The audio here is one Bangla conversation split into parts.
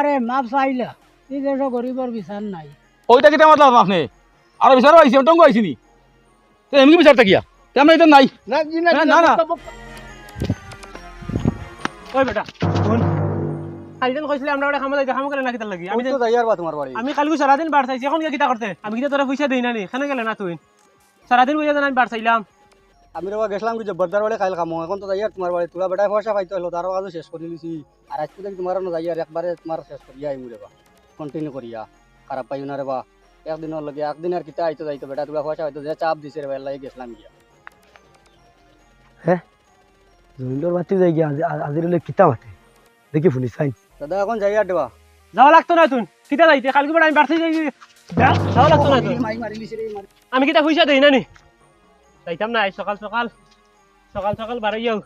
বাবারে মাপ চাইলা। এই দেশ গরিবর বিচার নাই। ওইটা কিটা মাতলাম আপনি? আর বিচার আইছি টঙ্গ আইছি নি? তো এমনি বিচার থাকিয়া। তেমন এটা নাই। না জি না, না, না। ওই বেটা। শুন। কালিদিন কইছিলে আমরা ওটা খামো যাইতে খামো গেলে না কিতার লাগি? আমি তো যাইয়ার বা তোমার বাড়ি আমি কালকে সারাদিন বার চাইছি এখন কিতা করতে আমি কিতা তোরা পয়সা দেই না নি? খানে গেলে না তুই সারাদিন পয়সা দেন আমি বার চাইলাম। আমি রেবা গেছিলাম কি জব্বরদার বাড়ি খাইল খামো এখন তো যাইয়ার তোমার বাড়ি তোরা বেটায় পয়সা পাইতে হলো তার কাজও শেষ করে লিছি আর আজকে দেখি তোমার না যাইয়ার একবারে তোমার শেষ করিয়া আইমু রেবা কন্টিনিউ করিয়া খারাপ পাইও না রেবা একদিনের লগে একদিন আর কিতা আইতো যাইতো বেটা তোরা পয়সা হয়তো যে চাপ দিছে রেবা এলাই গেছিলাম গিয়া জমিন্দর বাতি যাই গিয়া আজির কিতা মাতে? দেখি শুনি চাই। দাদা এখন যাইয়ার দেবা যাওয়া লাগতো না তুই কিতা যাইতে কালকে বেটা আমি বার চাই যাওয়া লাগতো না তুই আমি কিতা পয়সা দেই না নি? যাইতাম না সকাল সকাল সকাল সকাল বাড়াইয়াও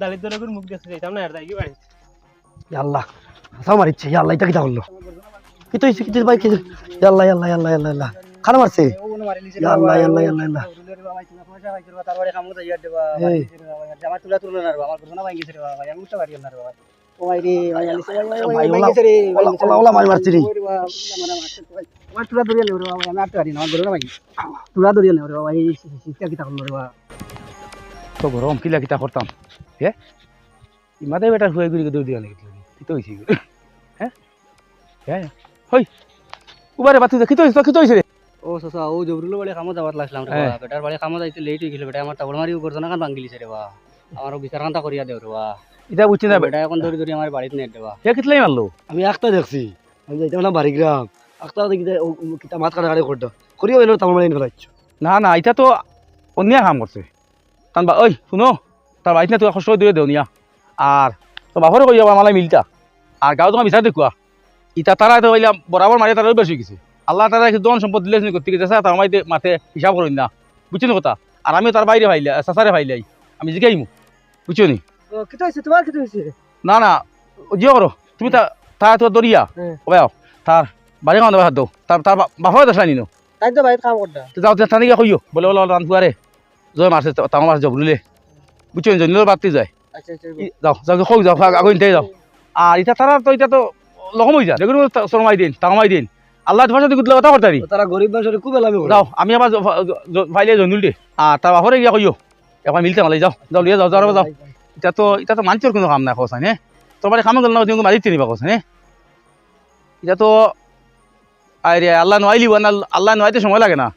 দালির দরে করে মুখ দেখতে যাইতাম না আর যাই বাড়ি। আল্লাহ হাসা মারিচ্ছে আল্লাহ এটা কিতা করল? কি তো কিছু ভাই কিছু আল্লাহ আল্লাহ আল্লাহ আল্লাহ আল্লাহ খানা মারছে? আল্লাহ আল্লাহ আল্লাহ আল্লাহ তার বাড়ি খামো যাইয়ার দেবা এই। জামা তুলা তুলো না আমার ঘটনা ভাই গেছে রেবা আমি উঠতে পারি না রেবা রে রে রে। তো না কিতা গরম কিলা কিতা করতাম হে ইমাদে বেটা শুয়ে গুড়ি দৌড় দিয়া নাকি কি তো হইছি হ্যাঁ হ্যাঁ হই উবারে বাতি কি তো হইছে কি রে ও সসা ও জবরুল বাড়ি খামো যাবার লাগলাম হ্যাঁ। বেটার বাড়ি খামো যাইতে লেট হয়ে গেল বেটা আমার টাবল মারি গর্জনা কান ভাঙ্গিলিছে রেবা আমার বিচার কান্তা করিয়া দেও রেবা এটা বুঝছি না বেটা এখন ধরে ধরে আমার বাড়িতে নেট দেবা হে কিতলাই মারলো? আমি একটা দেখছি। আমি যাইতাম না বাড়ি গ্রাম একটা দেখি কিতা মাছ কাটা কাটে করতো করিও এলো তামার মারি ফেলাইছ না না এটা তো অন্য কাম করছে। কারণ বা ওই শুনো তার বাড়িতে না তুই কষ্ট করে দিয়ে দেও নিয়া আর তো বাপরে কই যাবা মালাই মিলটা আর গাঁও তোমার বিচার দেখুয়া ইটা তারা তো হইলাম বরাবর মারে তারা বেশি গেছে। আল্লাহ তারা দন সম্পদ দিলে করতে গেছে তার মাইতে মাথে হিসাব করুন না। বুঝছ নি কথা? আর আমি তার বাইরে ভাইলে সাসারে ভাইলাই আমি জিগাইমু বুঝছ নি? কিতা হইছে? তোমার কিতা হইছে? না না জিও করো। তুমি তা তার তো দরিয়া। ওবে তার বাড়ি খাওয়া হাত দাও। তার তার বাপরে দশা নিনো তাই তো বাইরে কাম করতা তো যাও তার গিয়ে কইও বলে বলে রান ফুয়ারে জয় মারছে তাও যাও বুঝলে বুঝছ নি? জন্য বাড়তে যায়। আচ্ছা আচ্ছা যাও যাও কই যাও আগুন নিতে যাও। আর এটা তারা তো এটা তো লকম হয়ে যায় দেখুন শরমাই দিন তামাই দিন। আল্লাহ ভাষা দিকে কথা করতারি তারা গরিব মানুষের খুব এলামি যাও আমি আবার ভাইলে জনুল দে। আর তার বাপরে গিয়া কইও একবার মিলতে মালাই যাও যাও লিয়ে যাও যাও যাও এটা তো এটা তো মানুষের কোনো কাম নাই খোঁজ হ্যাঁ তোর বাড়ি কামে গেল না তুমি মারিতে নিবা খোঁজ হ্যাঁ এটা তো আরে আল্লাহ নোয়াইলি না আল্লাহ নোয়াইতে সময় লাগে না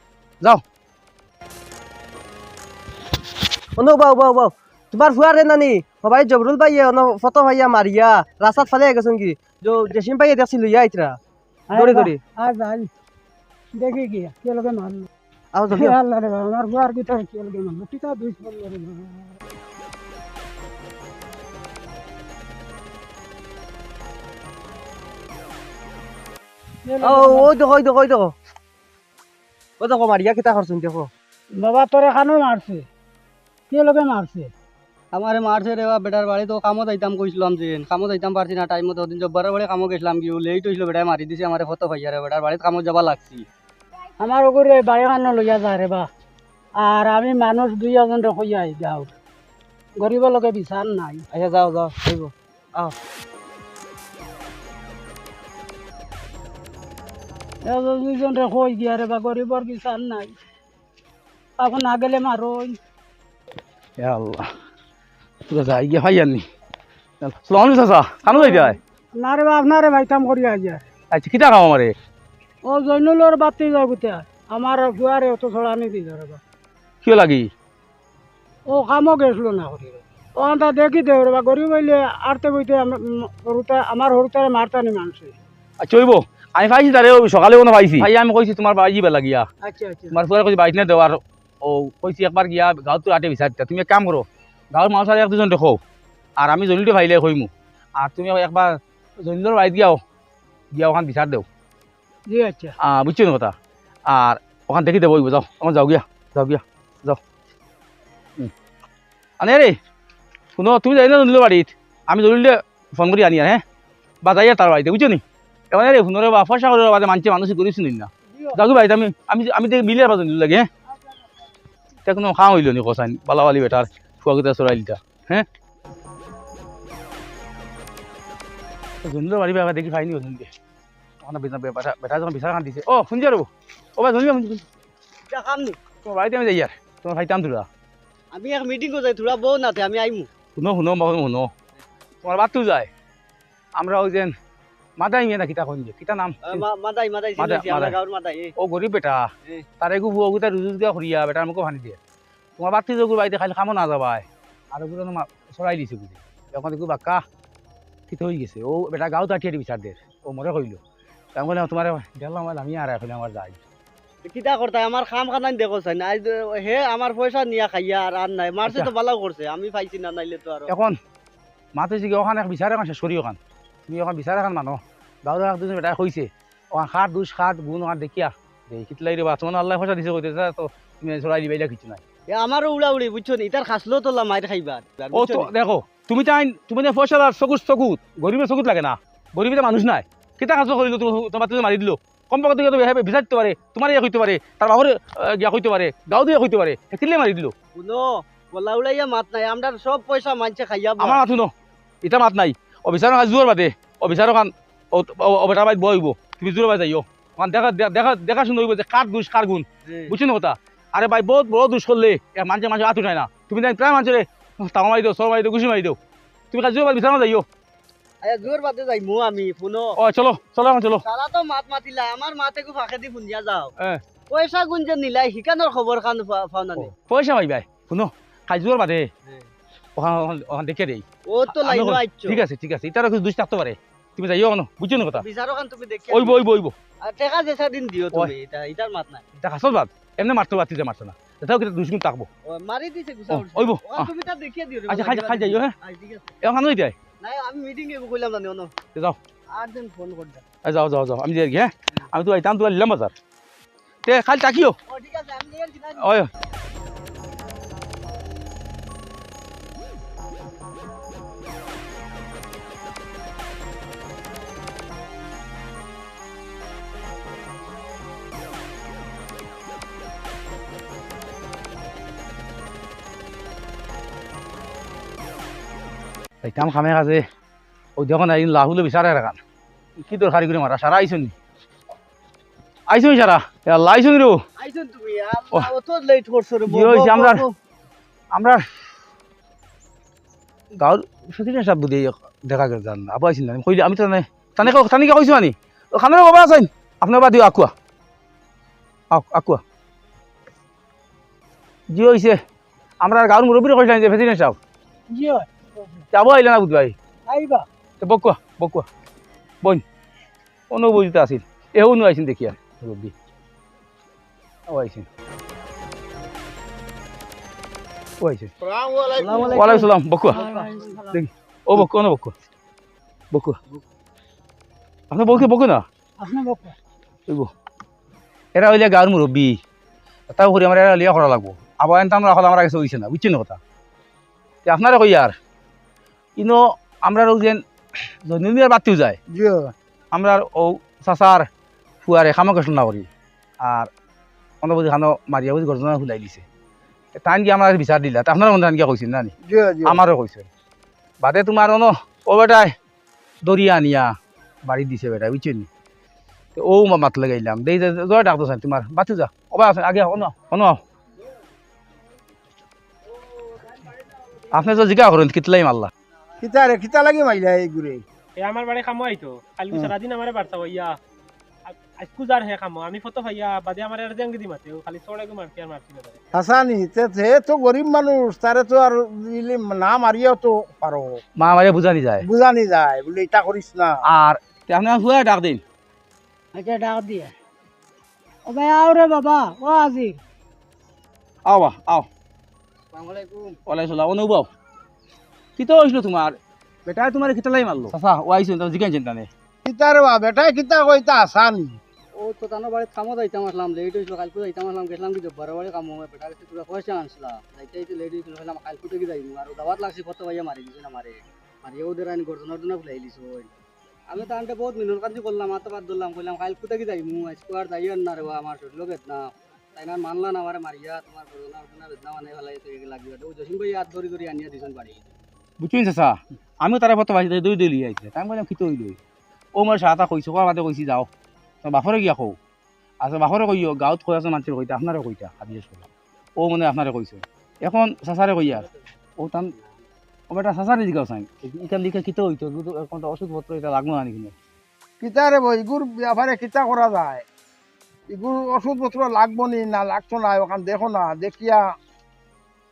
অনো বাও বাও বাও তোমার ফুয়ারে নানি সবাই জবরুল পাইয়া অন ফটো পাইয়া মারিয়া রাস্তাত ফালে গেছেন কি যে জেসিম পাইয়া দেখছিল ইয়া ইতরা দৌড়ি দৌড়ি দেখি গিয়া কে লগে মারলো আও হে আল্লাহ রে বাবা আমার বুয়ার কিতা কে লগে মারলো কিতা দুই বলল রে বাবা কে লগে ও মারলো? ওই দেখো ওই দেখো ওই দেখো। ও দেখো মারিয়া কিতা করছেন দেখো। বাবা তোর এখানেও মারছে। কে লগে মারছে। আমারে মারছে রে বেটার বাড়ি তো কামো যাইতাম কইছিলাম যে কামো যাইতাম পারছি না টাইম মতো ওদিন জব্বারের বাড়ি কামো গেছিলাম কি লেট হইছিল বেটায় মারি দিছে আমারে ফটো ভাইয়া রে বেটার বাড়িতে কামো যাবা লাগছি। আমার ওগুলো বাড়ি খানো লইয়া যায় রে বা। আর আমি মানুষ দুই এজন কইয়া যাও। গরিব লগে বিচার নাই। আচ্ছা যাও যাও হইব। এজন দুইজন কই গিয়া রে বা গরিবর বিচার নাই। এখন না গেলে মারোই আল্লাহ। তোরা যাই গিয়ে ভাই আননি সালাম চাচা কানো যাই যায় না রে বা আপনারে ভাইতাম করিয়া যায় আচ্ছা কিতা খাও আমারে? ও জৈনুলর বাতি যাও গুতে আমার ফুয়ারে অত ছড়ানি দিল রে কিয় লাগি? ও কামও গেছিল না করি ও আন্তা দেখি দেও রে গরিব হইলে আরতে বইতে হরুতে আমার হরুতারে মারতানি মানুষে আচ্ছা হইব আমি পাইছি তারে সকালে কোনো পাইছি। ভাই আমি কইছি তোমার বাড়ি যাবে লাগিয়া আচ্ছা আচ্ছা। তোমার ফুয়ারে কইছি বাড়িতে না দেওয়ার ও কইছি একবার গিয়া গাঁৱত আটে বিচারতে তুমি এক কাম করো গাঁৱৰ মানুষ এক দুজন দেখো। আর আমি জলিতে ভাইলে কইমু আর তুমি একবার জলিলৰ বাড়িত গিয়াও গিয়া ওখান বিচার দেও। জি আচ্ছা বুঝছ না কথা? আর ওখান দেখি দেবো যাও আমার যাও গিয়া যাও গিয়া যাও। আনে রে শুনো তুমি যাই না বাড়িত? আমি জলিলে ফোন করি আনি হ্যাঁ? বা যাই তার বাড়িতে বুঝছ নি? এবার রে শুনো রে বা পয়সা করে বাদে মানছে মানুষ করিস নি। না যাও কি বাড়িতে আমি আমি আমি দেখি মিলে পাবো জলিল লাগে হ্যাঁ? তা কোনো খাওয়া হইল নি কসাইন? বালাবালি বেটার ফুয়াকিতা চড়াইলিটা হ্যাঁ? জনিলো বাড়ি বেড়া দেখি পাইনি ওখানে বেটা বেটা যখন দিছে। ও শুনছি আর ও ভাই জনিলো কাম নি তোমার বাড়িতে আমি যাই আর তোমার ভাইতাম তোরা আমি এক মিটিং যাই তোরা বউ নাতে আমি আইমু শুনো শুনো শুনো তোমার বাতু যায়। আমরা ওই যেন মাদাই মেয়ে না কিতা কইন যে কিতা নাম? মাদাই মাদাই মাদাই। ও গরিব বেটা। তার এগু বুয়া গুতা রুজু দিয়া করিয়া বেটার মুখে ভানি দিয়ে। তোমার বাতি যোগুর বাড়িতে খালি খামো না যাবাই আর চড়াই দিছে বুঝি এখন দেখো বাক্কা ঠিক হয়ে গেছে। ও বেটা গাও তাঠিয়ে বিচার দের ও মরে কইলো আমি বললাম তোমার গেলাম আমি আর এখন আমার যাই। কিতা করতা আমার খাম খানান দেখো চাই না। হে আমার পয়সা নিয়া খাইয়া আর আর নাই। মারছে তো বালাও করছে আমি পাইছি না নাইলে তো আর। এখন মাতে জিগে ওখানে বিচার এখন শেষ ওখান। তুমি বিচার মানো। দুজন বেটা ওখান গুণ ওখান দেখিয়া। দেখি রে আল্লাহ পয়সা দিছে কইতে তো তুমি দিবা এটা কিছু নাই। এ আমারও উড়া উড়ি বুঝছ নি? খাসলো তোলা মাইর খাইবার ও তো দেখো তুমি তাই তুমি পয়সা চকুত চকুত গরিবের চকুত লাগে না। গরিবের মানুষ নাই। কেটা কাজ কৰিলো তোমার তুমি মারি দিলো? কম পাকত বিচার দিতে পারে তোমার ইয়া কইতে পারে তার বাবার গিয়া কইতে পারে গাঁও দিয়ে কইতে পারে কিলে মারি দিলো। শুনো বলা মাত নাই আমরা সব পয়সা মানছে খাইয়া আমার মাথু ন? ইটা মাত নাই। অবিচার খান জোর বাদে অবিচার খান অবেটা বাইত বইব তুমি জোর বাই যাইও ওখান দেখা দেখা দেখা শুনে হইব যে কার দুষ কার গুণ বুঝছ না কথা? আরে ভাই বহুত বড় দুষ করলে এ মানুষে মানুষে হাত উঠায় না। তুমি প্রায় মানুষের তাও মারি দিও সর মারি দিও ঘুষি মারি দিও তুমি কাজ জোর বাদ বিচার যাইও জোর বাদে যাই মু আমি শুনো। ও চলো চলো এখন চলো। সারা তো মাত মাতিলা আমার মাতে কো ফাঁকে দি ফুঞ্জিয়া যাও। এ। পয়সা গুণ নিলাই শিকানোর খবর খান পাও না পয়সা পাই ভাই শুনো কাজ জোর বাদে। ওখান ওখান- ওখান দেখে দেই ও তো লাইন আইছো। ঠিক আছে ঠিক আছে ইটারও কিছু দুষ থাকতে পারে তুমি যাইও কেন বুঝছ না কথা? বিচারো খান তুমি দেখি ওইব ওইব ওইব। আর টেকা যেসা দিন দিও তুমি এটা এটার মাত নাই। দেখা আসল বাদ। এমনি মারতে পারছি যে মারছে না। এটাও কিন্তু দুষ্গুণ থাকব মারি দিছে গুছা ওইব, তুমি তা দেখিয়ে দিও আচ্ছা খাই খাই যাইও হ্যাঁ আই, ঠিক আছে। এখন যাই নাই আমি মিটিং এ কইলাম না নিও যাও। আর দিন ফোন করতে এই যাও যাও যাও আমি যাই হ্যাঁ? আমি তো আইতাম তো নিলাম বাজার। তে খালি তাকিও। ও ঠিক আছে আমি নিয়ে ওই। আইতাম খামে কাজে। ওই যখন আইন লাহুলে বিচারে রাখান কি দরকারি করে মারা সারা আইসনি আইসনি সারা আল্লাহ আইসনি রে আইছন তুমি অত লেট করছ রে কি আমরা? আমরা গাঁৱৰ সতীনে চাপ বুদ্ধি দেখা গেল জান। আবু কইলে আমি তানে তানে কি কইছো আনি? খানার বাবা আছেন? আপনার বা দিও আকুয়া আও আকুয়া জি হইছে আমরা গাঁৱৰ মুরব্বী কইছিলাম যে প্রেসিডেন্ট সাহেব হয় আইলে না বুধ ভাই আইবা বকুয়া বকুয়া বইন অনুভূতিতে আছিল। এও নো আইছিল দেখিয়া ও ও ওয়ালাইকুম সালাম বকুয়া ও বকু না বকু বকু আপনার বকু বকু না? এরা হইলে গাঁর মুরব্বী তাও করে আমার এরা লিয়া করা লাগবো। আবার এনতা আমরা হল আমার কাছে হইছে না বুঝছেন কথা? তে আপনারা কই আর ইনো আমরা যেন জন্মিয়ার বাতিও যায়। আমরা ও চাচার ফুয়ারে খামা কষ্ট না করি আর অনবধি খানো মারিয়া বুঝি গর্জনা খুলাই দিছে। তাইন কি আমার বিচার দিলা? তা আপনারা মনে কি কইছেন না নি? জি জি আমারও কইছে বাদে তোমার অন ও বেটাই দরিয়া আনিয়া বাড়ি দিছে বেটাই বুঝছেন নি? তো ও মাত লাগাইলাম দেই যে জয় ডাকতো চাই তোমার বাতি যা। ওবা আছে আগে অন অন আপনি তো জিজ্ঞা করেন কিতলাই মাল্লা কিতা রে কিতা লাগি মাইলা এই গুরে এ আমার বাড়ি খামো আইতো। কালকে সারাদিন আমার বাড়তা হইয়া আজকু যার হে খামো। আমি ফটো ভাইয়া বাদে আমার আর জাঙ্গি দি মাতে ও খালি চড়ে গো মারতে আর মারছি না। হাসানি তে তে তো গরিব মানুষ তারে তো আর দিলে না মারিয়াও তো পারো মা মারিয়া বুঝানি যায়। বুঝানি যায় বলে এটা করিস না। আর তে আপনি হুয়া ডাক দিন। আচ্ছা ডাক দিয়ে। ও ভাই আও রে বাবা ও আজি। আও বা আও। আসসালামু আলাইকুম। ওলাই চলা অনুভব কি তো হইছিল তোমার বেটাই তোমার কিতলাই মারলো চাচা ও আইছো তো জিজ্ঞাসা চিন্তা নেই কিতা রে বা বেটা কিতা কইতা আসানি ও তো তানো বাড়ি কামো যাইতাম আসলাম লেট হইছিল কালকে যাইতাম আসলাম গেছিলাম কি জব্বার বাড়ি কামো বেটা কাছে তোরা পয়সা আনছিলা। যাইতে যাইতে লেট হইছিল হলাম কালকে থেকে যাইমু আর দাওয়াত লাগছে কত ভাইয়া মারি দিছে না মারে মারিয়ে ওদের আনি গর্জনা টনা ফুলাই দিছো আমি তো আনতে বহুত মিনল কান্দি করলাম আতো বাদ ধরলাম কইলাম কালকে থেকে যাইমু আজকে আর যাইও না রে আমার শরীর বেদনা। তাই না মানলা না আমারে মারিয়া তোমার গর্জনা টনা বেদনা মানে ফেলাই তো এগুলো ও জসিম ভাই হাত ধরি ধরি আনিয়া দিছেন বাড়ি বুঝছেন চাচা? আমিও তারা ফটো পাইছি দই দই লিয়ে আইছে তাই বললাম কিতো লই ও মই চাহ এটা কইছো কোৱা বাদে কৈছি, যাও। তো বাপরে গিয়া কও আচ্ছা বাপরে কইও গাঁৱত কৈ আছে মানুষের কইতা আপনারে কইতা হাজির করলাম ও মানে আপনারে কইছে এখন চাচারে কইয়া ও তান ও বেটা চাচারে জিগাও চাই। ইকান লিখে কিতো হইতো এখন তো ওষুধপত্র এটা লাগবো না নাকি কিতা রে বই ইগুর ব্যাপারে কিতা করা যায়? ইগুর ওষুধপত্র লাগবো নি, না লাগতো না ওখান দেখো না, দেখিয়া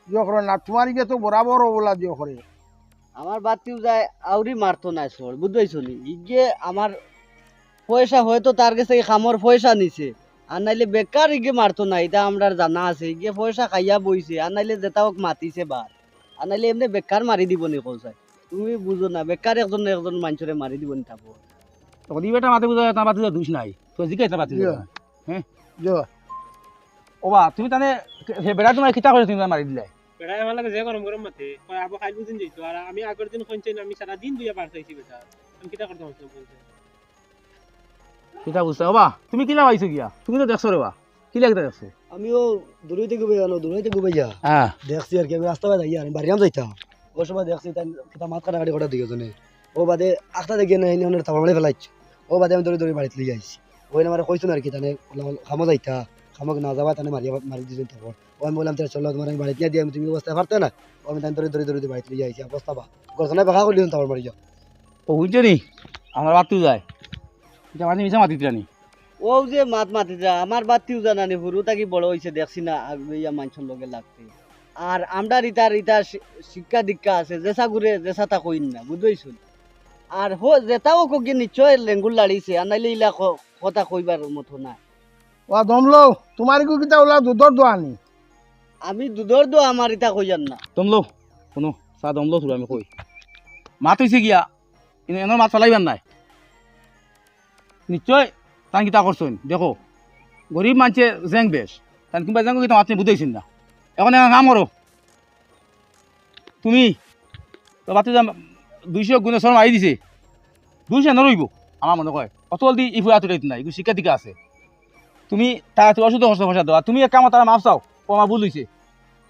দিও করে না তোমার ইগে তো বরাবর ওলা দিও করে আমার বাতিও যায় আউরি মারতো না সর বুঝতেছো নি ইগে আমার পয়সা হয়তো তার কাছে খামর পয়সা নিছে আর নাইলে বেকার ইগে মারতো না এটা আমরা জানা আছে। ইগে পয়সা খাইয়া বইছে আর নাইলে যেটা হোক মাতিছে বার আর নাইলে এমনি বেকার মারি দিব নি কৌসাই তুমি বুঝো না বেকার একজন একজন মানুষরে মারি দিব নি থাকব তখন ই বেটা মাতে বুঝা তার বাতি দুষ নাই। তো জিগাই তার বাতি যো। ওবা তুমি তানে সে বেটা তোমার কিতা করে তুমি মারি দিলাই বেড়াই আমার লাগে যে গরম গরম কয় আবো খাইল বুঝিন যাইতো আর আমি আগের দিন শুনছি আমি সারা দিন দুইয়া পার চাইছি বেটা। আমি কিটা করতে বলতে বুঝতে ওবা তুমি কিলা পাইছো গিয়া? তুমি তো দেখছ রে বা কিলা কিতা দেখছ? আমিও দূরইতে গুবে জানো দূরইতে গুবে যা। হ্যাঁ দেখছি আর কি আমি রাস্তা যাই আর বাড়িয়াম যাইতাম ওই সময় দেখছি তাই কাটাকাটি দিকে জনে ও বাদে আখটা দেখে না এনে অনেক থাপা মারি ফেলাইছে ও বাদে আমি দৌড়ি দৌড়ি বাড়িতে লিয়ে আইছি ওই না কইছো না আর কি তানে খামো যাইতা খামক না যাবা তানে মারিয়া মারি দিয়েছেন আমি বললাম তাহলে চলো তোমার আমি বাড়িতে দিয়ে আমি তুমি অবস্থা পারতে না? আমি তাই দৌড়ি দৌড়ি দৌড়ি বাড়িতে লিয়ে আইছি অবস্থা বা গরখানায় বাঁকা করলি তারপর মারি যাও। ও বুঝছ নি? আমার বাতু যায় এটা মাঝে মিশা মাতি দিলানি ও যে মাত মাতি যা আমার বাতিও জানানি হুরু তাকি বড় হইছে দেখছি না আগবেইয়া মানুষের লগে লাগতে আর আমরা ইতার ইতা শিক্ষা দীক্ষা আছে জেসা ঘুরে জেসা তা কইন না বুঝইছুন আর হো যেটাও কোকি নিশ্চয় লেঙ্গুল লাড়িছে আর নাইলে ইলা ক- কথা কইবার মতো না ও দমলো তোমার ইগু কিতা ওলা দুধর দোয়ানি আমি দুধর দো আমার ইতা কইয়ান না। দমলো, শুনো, চা দমলো থুলো আমি কই মাত হইছে গিয়া কিন্তু এনার মাত ফেলাইবার নাই? নিশ্চয়, তান কিতা করছেন দেখো। গরিব মানুষে জেং বেশ তান কিংবা জেং কিতা মাত বুঝাইছেন না। এখন কাম করো তুমি তো বাতি দুইশো গুণে শরম আহি দিছে। দুইশো নরইব আমার মনে কয়। অতল দি ইফু আতুরাইত নাই শিক্ষা দীক্ষা আছে। তুমি তার ওষুধ খরচ পয়সা দেওয়া তুমি এক কামত তারা মাপ চাও। আমার ভুল হইছে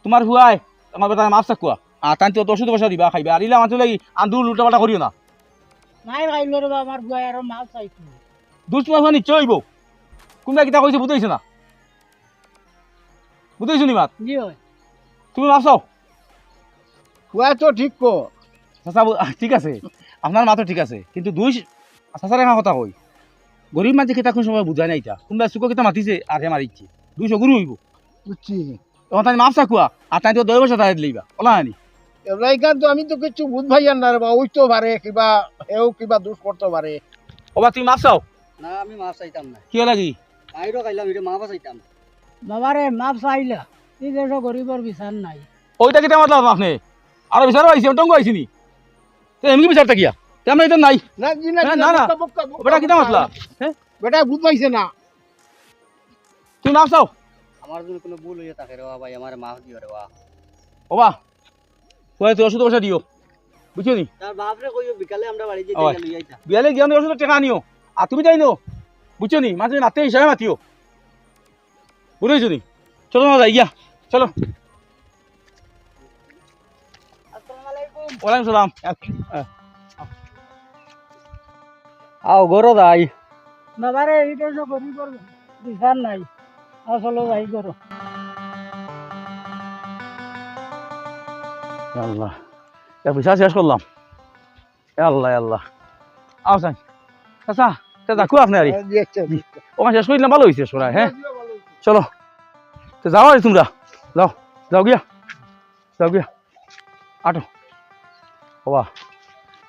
তোমার হুয়াই আমার বেটা মাপ চাকুয়া আর তান তো ওষুধ পয়সা দিবা খাইবা। আর ইলা মানুষ লাগি আন্দুল উল্টা পাল্টা করিও না। নাই খাইলো রে বা আমার বুয়াই আর মাল চাইছো। দুধ তোমার হুয়া নিশ্চয় হইব কোনবা কিতা কইছে বুঝাইছে না? বুঝাইছো নি মাত? জি হয়। তুমি মাপ চাও। খুয়াই তো ঠিক কো। চাচা ঠিক আছে। আপনার মাতো ঠিক আছে। কিন্তু দুই চাচার একা কথা কই গরিব মানুষ কিতা কোন সময় বুঝাই নাই তা কোনবা চুকো কিতা মাতিছে আর হে মারিছে দুইশো গুরু হইব। বুঝছি। তখন তাই মাপ চাকুয়া আর তাই তো দশ বছর তাই লইবা ওলা আনি এবার তো আমি তো কিছু বুঝ ভাইয়ার না রে বা ওইতো পারে কিবা এও কিবা দুষ করতে পারে। ওবা তুমি মাপ চাও? না আমি মাছ চাইতাম না। কি লাগি আইরো খাইলাম এটা মাছ চাইতাম বাবারে মাপ চাইলা। এই দেশ গরিবর বিচার নাই। ওইটা কিতা মাতলাম আপনি আর বিচারো আইসি টঙ্গ আইসি নি? তো এমনি বিচারটা কিয়া? তেমন এটা নাই। না জি না না, না, বেটা কিতা বক্কা। মাতলা হ্যাঁ বেটা বুঝ পাইছে না। তুমি মাপ চাও? আমার যদি কোনো ভুল হইয়া থাকে রে ভাই আমার মাছ দিও রে বা ওবা কয়ে তুই ওষুধ পয়সা দিও। বুঝছ নি? তার বাপরে কইও বিকালে আমরা বাড়ি যেতে ওই। গেল ইয়াইতা বিয়ালে গিয়ে ওষুধ টাকা নিও। আর তুমি যাই নো বুঝছ নি? মাঝে নাতে হিসাবে মাতিও। বুঝেছ নি? চলো না যাই গিয়া। চলো। ওয়ালাইকুম সালাম। আও গরো দাই। বাবারে এই দেশ গরিবর বিচার নাই। আসলে যাই করো আল্লাহ। পয়সা শেষ করলাম। আল্লাহ আল্লাহ। আও সাই। আচ্ছা তা দেখো আপনি আরে। ওখানে শেষ করে ভালো হয়েছে সোরা হ্যাঁ? চলো। তো যাও আরে তোমরা। যাও যাও গিয়া। যাও গিয়া। আটো। বাবা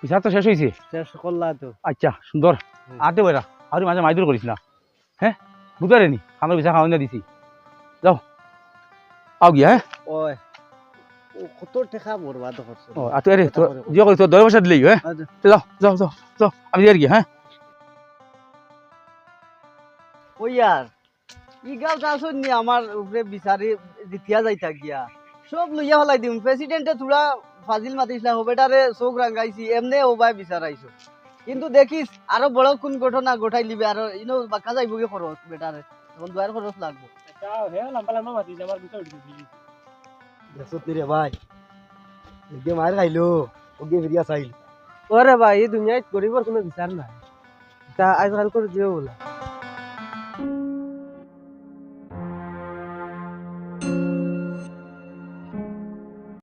পিসা তো শেষ হয়েছে শেষ করলা তো। আচ্ছা সুন্দর। আটে বেড়া আর মাঝে মাইদুর করিস না। হ্যাঁ? বুঝতে নি আমার পিসা খাওয়াই না দিছি। যাও। আও গিয়া হ্যাঁ? ওই কত টাকা বরবাদ করছে ও আর আরে তো জিও করি তো দশ বছর দিলেই হ্যাঁ আচ্ছা। যাও যাও যাও যাও আমি দিয়ে গিয়া হ্যাঁ ওই ইয়ার ই গাও চাষন নি আমার উপরে বিচারি দিতিয়া যাইতা গিয়া। সব লইয়া হলাই দিম প্রেসিডেন্টে থোড়া ফাজিল মাতিছিলা হবেটারে চোখ রাঙ্গাইছি এমনে ও ভাই বিচারাইছো কিন্তু দেখিস আরও বড় কোন ঘটনা গোটাই নিবে আর ইনো বাক্কা যাইব গে খরচ বেটারে? তখন দুয়ার খরচ লাগবে। ভাই একদম মার খাইলো ওগে ফিরিয়া চাইল। ওরে ভাই এই দুনিয়ায় গরিবর কোনো বিচার নাই। তা আজকাল করে দিও বলা।